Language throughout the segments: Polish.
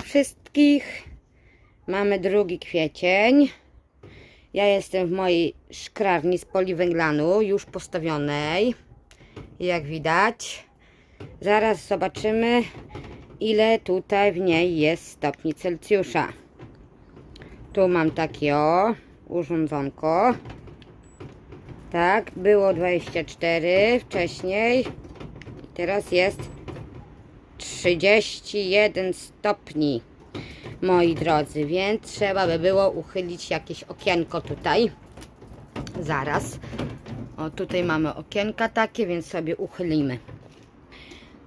wszystkich. Mamy drugi kwiecień. Ja jestem w mojej szklarni z poliwęglanu, już postawionej. Jak widać. Zaraz zobaczymy, ile tutaj w niej jest stopni Celsjusza. Tu mam takie o, urządzonko. Tak, było 24 wcześniej. Teraz jest 31 stopni, moi drodzy, więc trzeba by było uchylić jakieś okienko tutaj. Zaraz. O, tutaj mamy okienka takie, więc sobie uchylimy.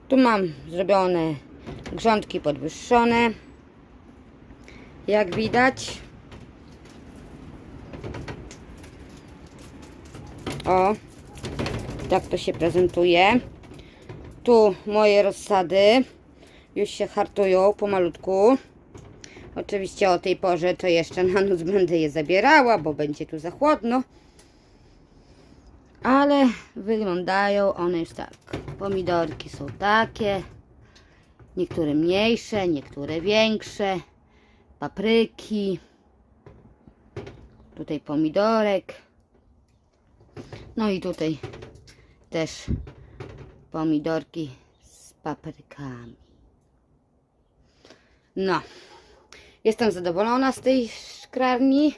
Tu mam zrobione grządki podwyższone. Jak widać. O, tak to się prezentuje. Tu moje rozsady już się hartują pomalutku. Oczywiście o tej porze to jeszcze na noc będę je zabierała, bo będzie tu za chłodno. Ale wyglądają one już tak. Pomidorki są takie. Niektóre mniejsze, niektóre większe. Papryki. Tutaj pomidorek. No i tutaj też pomidorki z paprykami. No, jestem zadowolona z tej szklarni,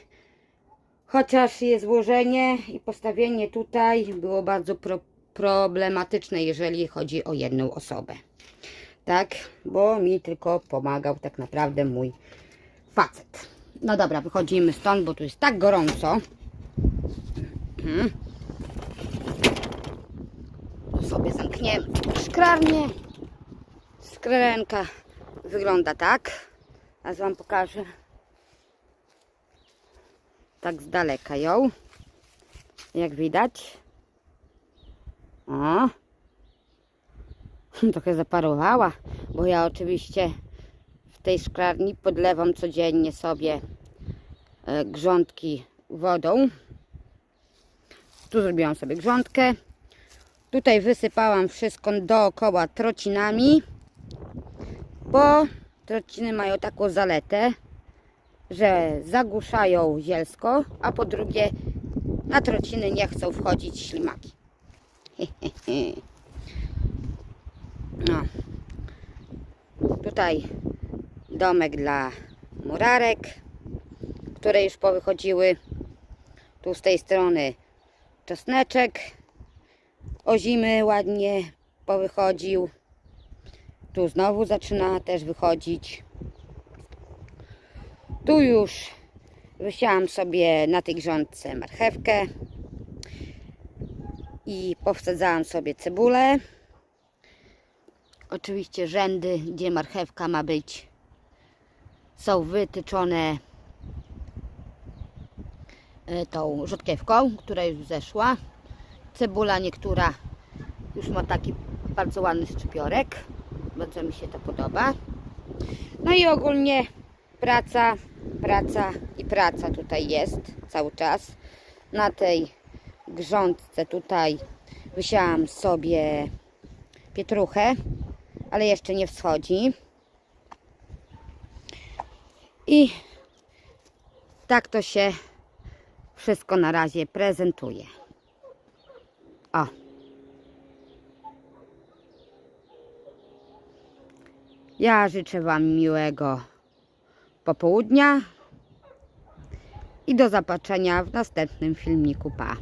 chociaż je złożenie i postawienie tutaj było bardzo pro problematyczne, jeżeli chodzi o jedną osobę. Tak, bo mi tylko pomagał tak naprawdę mój facet. No dobra, wychodzimy stąd, bo tu jest tak gorąco. Mhm. Tu sobie zamkniemy szklarnię. Sklerenka wygląda tak. Teraz Wam pokażę. Tak z daleka ją. Jak widać. O. Trochę zaparowała, bo ja oczywiście w tej szklarni podlewam codziennie sobie e, grządki wodą. Tu zrobiłam sobie grządkę. Tutaj wysypałam wszystko dookoła trocinami, bo trociny mają taką zaletę, że zagłuszają zielsko, a po drugie na trociny nie chcą wchodzić ślimaki. No. Tutaj domek dla murarek, które już powychodziły. Tu z tej strony czosneczek o zimy ładnie powychodził. Tu znowu zaczyna też wychodzić. Tu już wysiałam sobie na tej grządce marchewkę i powsadzałam sobie cebulę. Oczywiście rzędy, gdzie marchewka ma być, są wytyczone e, tą rzodkiewką, która już zeszła. Cebula niektóra już ma taki bardzo ładny szczypiorek. Bardzo mi się to podoba. No i ogólnie praca, praca i praca tutaj jest cały czas. Na tej grządce tutaj wysiałam sobie pietruchę, ale jeszcze nie wschodzi. I tak to się wszystko na razie prezentuje. O. Ja życzę Wam miłego popołudnia i do zobaczenia w następnym filmiku. Pa!